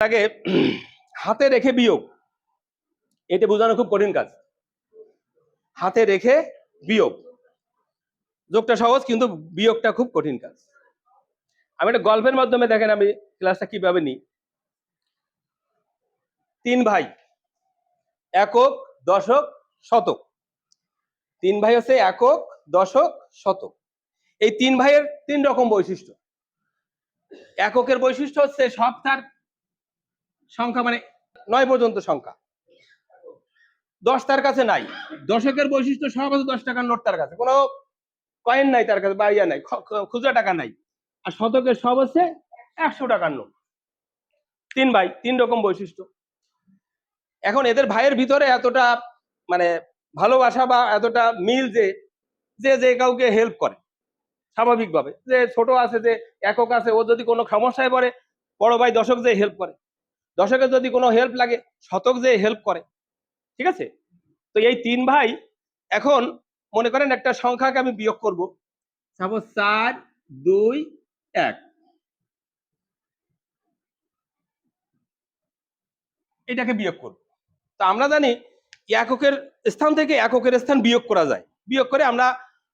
তাকে হাতে রেখে বিয়োগ। এটা বোঝানো খুব কঠিন কাজ। হাতে রেখে বিয়োগ। যোগটা সহজ, কিন্তু বিয়োগটা খুব কঠিন কাজ। আমি একটা গল্পের মাধ্যমে দেখেন আমি ক্লাসটা কীভাবে নিই। তিন ভাই, একক, দশক, শতক। তিন ভাই হচ্ছে একক, দশক, শতক। এই তিন ভাইয়ের তিন রকম বৈশিষ্ট্য। এককের বৈশিষ্ট্য হচ্ছে সব তার সংখ্যা মানে নয় পর্যন্ত সংখ্যা। দশ তার কাছে নাই। দশকের বৈশিষ্ট্য সব আছে, দশ টাকার নোট তার কাছে। কোনো কয়েন নাই তার কাছে, বা নাই খুচরা টাকা নাই। আর শতকের সব হচ্ছে একশো টাকার নোট। তিন ভাই, তিন রকম বৈশিষ্ট্য। এখন এদের ভাইয়ের ভিতরে এতটা মানে ভালোবাসা বা এতটা মিল যে যে যে কাউকে হেল্প করে। স্বাভাবিকভাবে। যে ছোট আছে, যে একক আছে, ও যদি কোনো সমস্যায় পড়ে, বড় ভাই দশক যে হেল্প করে। দশকের যদি কোনো হেল্প লাগে, শতক যে হেল্প করে, ঠিক আছে? তো এই তিন ভাই এখন মনে করেন একটা সংখ্যাকে আমি বিয়োগ করব। সাপোজ চার, দুই, এক। এটাকে বিয়োগ করব। তো আমরা জানি এককের স্থান থেকে এককের স্থান বিয়োগ করা যায়। বিয়োগ করে আমরা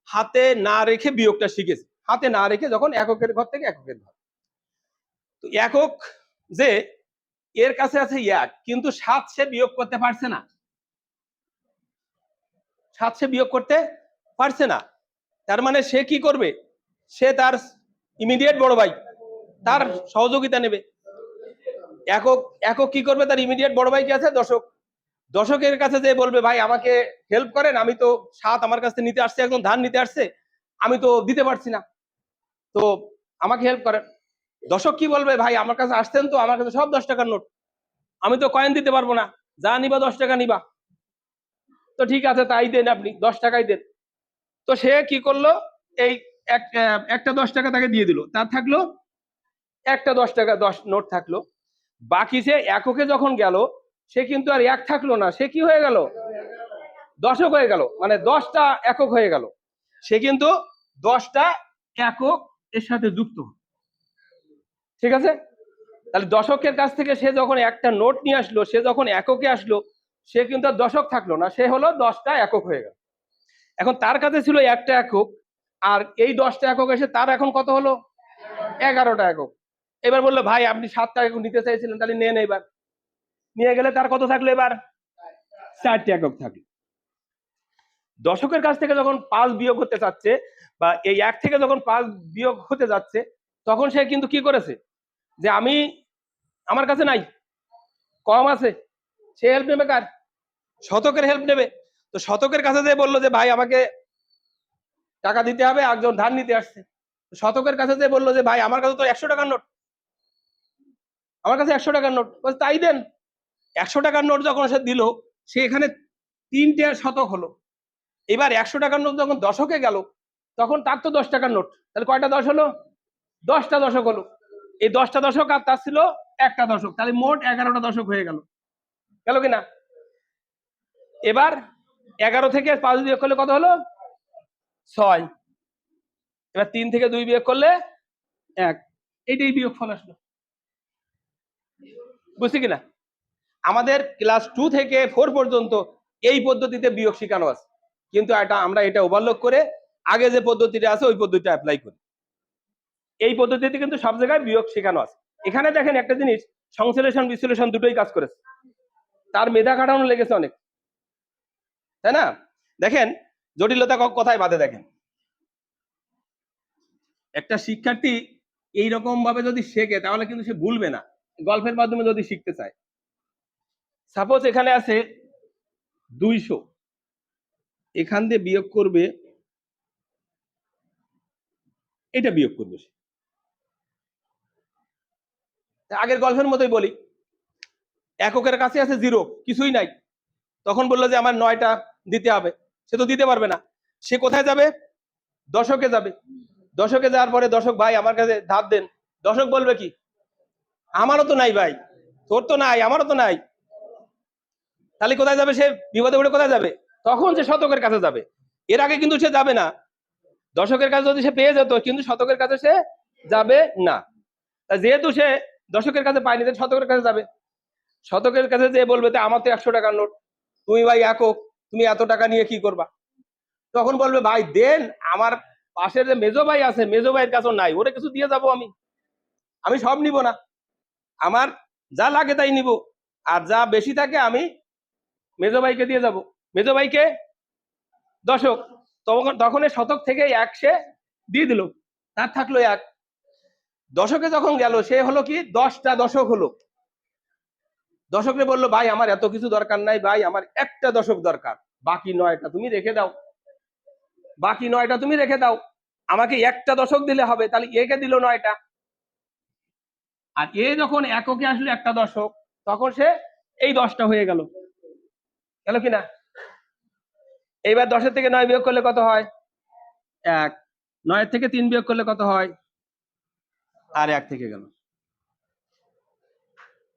হাতে না রেখে বিয়োগটা শিখেছি। হাতে না রেখে যখন এককের ঘর থেকে এককের ঘর। তো একক যে এর কাছে আছে এক কিন্তু সাত সে বিয়োগ করতে পারছে না। সাত সে বিয়োগ করতে পারছে না। তার মানে সে কি করবে? সে তার ইমিডিয়েট বড় ভাই, তার সহযোগিতা নেবে। একক একক কি করবে? তার ইমিডিয়েট বড় ভাই কি আছে? দশক। দশকের কাছে যে বলবে, ভাই, আমাকে হেল্প করেন, আমি তো সাত আমার কাছে নিতে আসছে একজন ধান নিতে আসছে, আমি তো দিতে পারছি না। তো আমাকে হেল্প করেন। দশক কি বলবে? ভাই, আমার কাছে আসছেন তো, আমার কাছে সব দশ টাকার নোট। আমি তো কয়েন দিতে পারব না। যা নিবা, দশ টাকা নিবা। তো ঠিক আছে, তাই দেন আপনি, দশ টাকাই দেন। তো সে কি করল? এই এক- একটা দশ টাকা তাকে দিয়ে দিল। তার থাকল একটা দশ টাকা, দশ নোট থাকল। বাকি সে এককে যখন গেল, সে কিন্তু আর এক থাকল না। সে কি হয়ে গেল? দশক হয়ে গেল। মানে দশটা একক হয়ে গেল। সে কিন্তু দশটা একক এর সাথে যুক্ত। ঠিক আছে? তাহলে দশকের কাছ থেকে সে যখন একটা নোট নিয়ে আসলো, সে যখন এককে আসলো, সে কিন্তু আর দশক থাকল না, সে হলো দশটা একক হয়ে গেল। এখন তার কাছে ছিল একটা একক, আর এই দশটা একক এসে তার এখন কত হলো? এগারোটা একক। এবার বলল, ভাই, আপনি সাতটা একক নিতে চাইছিলেন, তাহলে নেন এবার। নিয়ে গেলে তার কত থাকল এবার? চারটি একক থাকল। দশকের কাছ থেকে যখন পাঁচ বিয়োগ হতে চাচ্ছে, বা এই এক থেকে যখন পাঁচ বিয়োগ হতে যাচ্ছে, তখন সে কিন্তু কি করেছে? যে আমি, আমার কাছে নাই। কম আছে। সে হেল্প নেবে কার? শতকের হেল্প নেবে। তো শতকের কাছে যে বলল যে, ভাই, আমাকে টাকা দিতে হবে একজন ধান নিতে আসছে। শতকের কাছে যে বলল যে, ভাই, আমার কাছে তো একশো টাকার নোট। আমার কাছে একশো টাকার নোট। তাই দেন। একশো টাকার নোট যখন সে দিল, সে এখানে তিনটে শতক হলো। এবার একশো টাকার নোট যখন দশকে গেল, তখন তার তো দশ টাকার নোট। তাহলে কয়টা দশ হলো? দশটা দশক হলো। এই দশটা দশক আর তার ছিল একটা দশক। তাহলে মোট এগারোটা দশক হয়ে গেল। গেল কিনা? এবার এগারো থেকে পাঁচ বিয়োগ করলে কত হলো? ছয়। এবার তিন থেকে দুই বিয়োগ করলে এক। এইটাই বিয়োগ ফল আসলো। বুঝছি কিনা? আমাদের ক্লাস টু থেকে ফোর পর্যন্ত এই পদ্ধতিতে বিয়োগ শেখানো আছে। কিন্তু এটা আমরা এটা ওভারলোক করে আগে যে পদ্ধতিটা আছে, ওই পদ্ধতিটা অ্যাপ্লাই করি। এই পদ্ধতিতে কিন্তু সব জায়গায় বিয়োগ শেখানো আছে। এখানে দেখেন একটা জিনিস, সংশ্লেষণ, বিশ্লেষণ দুটোই কাজ করেছে। তার মেধা কাটানো লেগেছে অনেক। তাই না? দেখেন, জটিলতা কোথায় বাদে দেখেন। একটা শিক্ষার্থী এই রকম ভাবে যদি শেখে, তাহলে কিন্তু সে ভুলবে না। গল্পের মাধ্যমে যদি শিখতে চায়। সাপোজ এখানে আছে দুইশো। এখান দিয়ে বিয়োগ করবে, এটা বিয়োগ করবে সে। আগের গল্পের মতোই বলি। এককের কাছে আছে জিরো কিছুই নাই। তখন বলল যে, আমার নয়টা দিতে হবে। সে তো দিতে পারবে না। সে কোথায় যাবে? দশকে যাবে। দশকে যাওয়ার পরে দশক, ভাই, আমার কাছে ধার দেন। দশক বলবে কি? আমারও তো নাই, ভাই। তোর তো নাই, আমারও তো নাই। তাহলে কোথায় যাবে সে? বিপদে পড়ে কোথায় যাবে? তখন সে শতকের কাছে যাবে। এর আগে কিন্তু সে যাবে না। দশকের কাছে যদি সে পেয়ে যেত, কিন্তু শতকের কাছে সে যাবে না। যেহেতু সে দশকের কাছে পাইনি, তাহলে শতকের কাছে যাবে। শতকের কাছে যে বলবে যে আমার তো একশো টাকার নোট। তুমি ভাই একক, তুমি এত টাকা নিয়ে কি করবা? তখন বলবে, ভাই, দেন, আমার পাশের যে মেজো ভাই আছে, মেজো ভাইয়ের কাছেও নাই, ওরে কিছু দিয়ে যাব আমি। আমি সব নিব না। আমার যা লাগে তাই নিব। আর যা বেশি থাকে, আমি মেজো ভাইকে দিয়ে যাব। মেজো ভাইকে দশক, তখন তখন শতক থেকে এক সে দিয়ে দিল। তার থাকল এক। দশকে যখন গেল, সে হলো কি? দশটা দশক হলো। দশকে বলল, ভাই, আমার এত কিছু দরকার নাই, ভাই, আমার একটা দশক দরকার। বাকি নয়টা তুমি রেখে দাও। বাকি নয়টা তুমি রেখে দাও। আমাকে একটা দশক দিলে হবে, তাহলে একে দিল নয়টা? আর এ যখন এককে আসলো একটা দশক, তখন সে এই দশটা হয়ে গেল। গেল কিনা এইবার দশের থেকে নয় বিয়োগ করলে কত হয়? এক। নয়ের থেকে তিন বিয়োগ করলে কত হয়? আর এক থেকে গেল।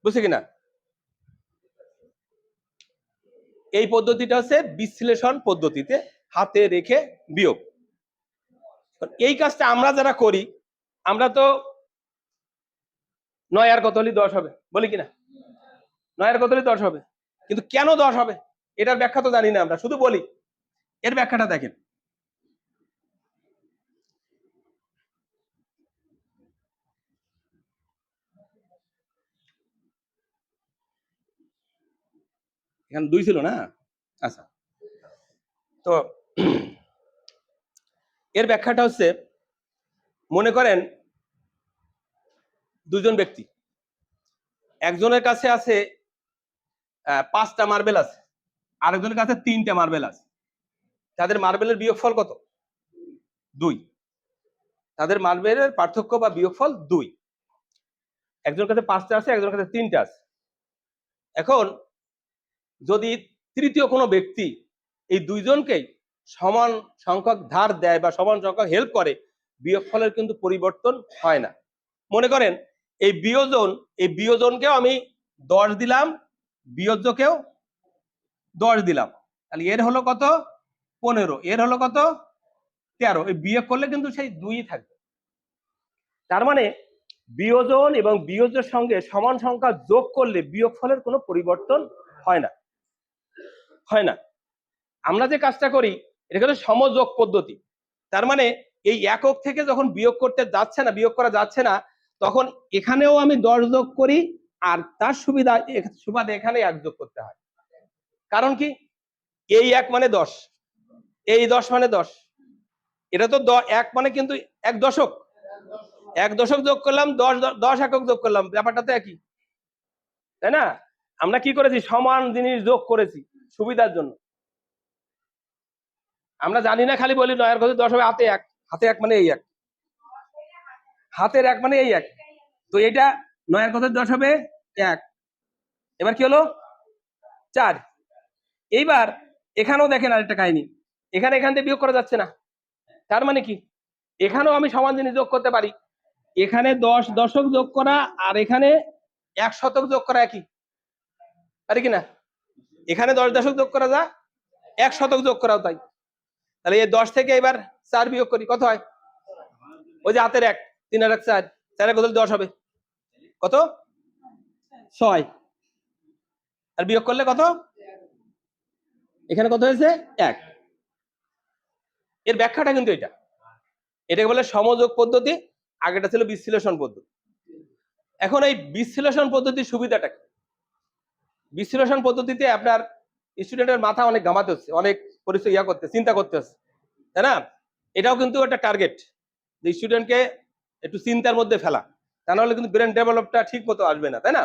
বুঝছে কিনা? এই পদ্ধতিটা হচ্ছে বিশ্লেষণ পদ্ধতিতে হাতে রেখে বিয়োগ। এই কাজটা আমরা যারা করি, আমরা তো নয় আর কত হলে দশ হবে, বলি কিনা? নয় আর কত হলে দশ হবে? কিন্তু কেন দশ হবে? এটার ব্যাখ্যা তো জানি না আমরা, শুধু বলি। এর ব্যাখ্যাটা দেখেন। এখানে দুই ছিল না? আচ্ছা। তো এর ব্যাখ্যাটা হচ্ছে, মনে করেন দুজন ব্যক্তি। একজনের কাছে আছে পাঁচটা মার্বেল আছে। আরেকজনের কাছে তিনটা মার্বেল আছে। তাদের মার্বেলের বিয়োগফল কত? দুই। তাদের মার্বেলের পার্থক্য বা বিয়োগফল দুই। একজনের কাছে পাঁচটা আছে, একজনের কাছে তিনটা আছে। এখন যদি তৃতীয় কোনো ব্যক্তি এই দুইজনকেই সমান সংখ্যক ধার দেয় বা সমান সংখ্যক হেল্প করে, বিয়োগফলের কিন্তু পরিবর্তন হয় না। মনে করেন, এই বিয়োজন, এই বিয়োজনকেও আমি দশ দিলাম, বিয়োজ্যকেও দশ দিলাম। তাহলে এর হলো কত? পনেরো। এর হলো কত? তেরো। এই বিয়োগ করলে কিন্তু সেই দুই থাকবে। তার মানে বিয়োজন এবং বিয়োজের সঙ্গে সমান সংখ্যা যোগ করলে বিয়োগফলের কোনো পরিবর্তন হয় না। হয় না। আমরা যে কাজটা করি, এটা হলো সমযোগ পদ্ধতি। তার মানে এই একক থেকে যখন বিয়োগ করতে যাচ্ছে না, বিয়োগ করা যাচ্ছে না, তখন এখানেও আমি দশ যোগ করি আর তার সুবিধা সুবাদে এখানে এক যোগ করতে হয়। কারণ কি? এই এক মানে দশ। এই দশ মানে দশ। এটা তো এক মানে কিন্তু এক দশক। এক দশক যোগ করলাম, দশ দশ একক যোগ করলাম। ব্যাপারটা তো একই। তাই না? আমরা কি করেছি? সমান জিনিস যোগ করেছি। সুবিধার জন্য। আমরা জানি না, খালি বলি নয়ের ঘরে দশ হবে, হাতে এক। হাতে এক মানে এই এক। হাতের এক মানে এই এক। তো এটা নয়ের কথা দশ হবে এক। এবার কি হলো? চার। এইবার এখানেও দেখেন আরেকটা কাহিনী। এখানে এখান থেকে বিয়োগ করা যাচ্ছে না। তার মানে কি? এখানেও আমি সমান জিনিস যোগ করতে পারি। এখানে দশ দশক যোগ করা আর এখানে এক শতক যোগ করা একই। পারি কিনা এখানে দশ দশক যোগ করা যা, এক শতক যোগ করাও তাই। তাহলে এই দশ থেকে এবার চার বিয়োগ করি, কত হয়? ওই যে হাতের এক, তিন আর এক চার চার এক দশ হবে। কত? ছয়। আর বিয়োগ করলে কত? এখানে কত হয়েছে? এক। এর ব্যাখ্যাটা কিন্তু এটা। এটাকে বলে সমযোগ পদ্ধতি আগেটা ছিল বিশ্লেষণ পদ্ধতি। এখন এই বিশ্লেষণ পদ্ধতির সুবিধাটা কি? বিশ্লেষণ পদ্ধতিতে আপনার স্টুডেন্টের মাথা অনেক ঘামাতে হচ্ছে, অনেক পরিচয় ইয়া করতে, চিন্তা করতে হচ্ছে, তাই না? এটাও কিন্তু একটা টার্গেট যে স্টুডেন্টকে একটু চিন্তার মধ্যে ফেলা, তা নাহলে কিন্তু ব্রেন ডেভেলপটা ঠিক মতো আসবে না, তাই না?